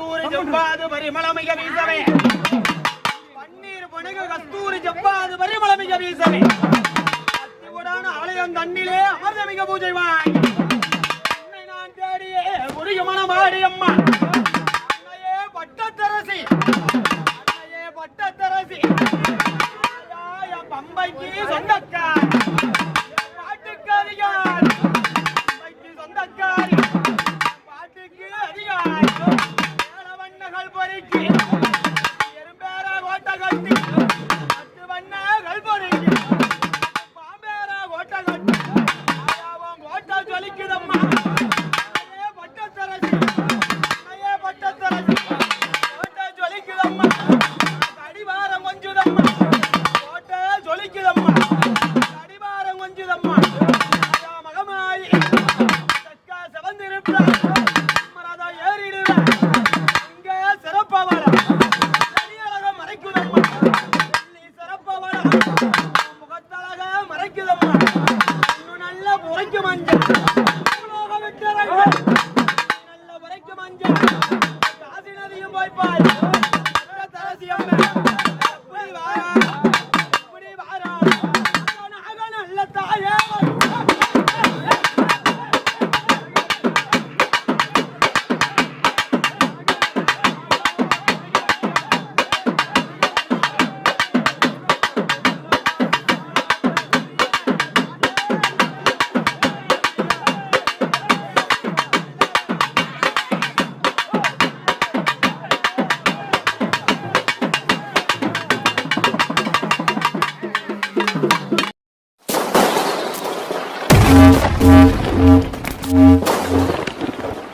கஸ்தூரி செவ்வாது பரிமளமிக வீசவே. பன்னீர் பணுகு கஸ்தூரி செவ்வாது பரிமளமிக வீசவே. அத்திவுடான ஆலயம் தண்ணிலே அமர்தமிக பூஜை வாய் உன்னை நான் தேடியே முருக மனமாடி அம்மா அன்னையே பட்டத்தரசி. அன்னையே பட்டத்தரசி. பம்பைக்கு சொந்தக்கார். பாட்டுக்காரியார் பம்பைக்கு சொந்தக்காரி. மறைக்குதம்மா. நீ சிறப்பவள. முகத்தழக மறைக்குதம்மா. இன்னும் நல்ல புரைக்கு மஞ்சள்.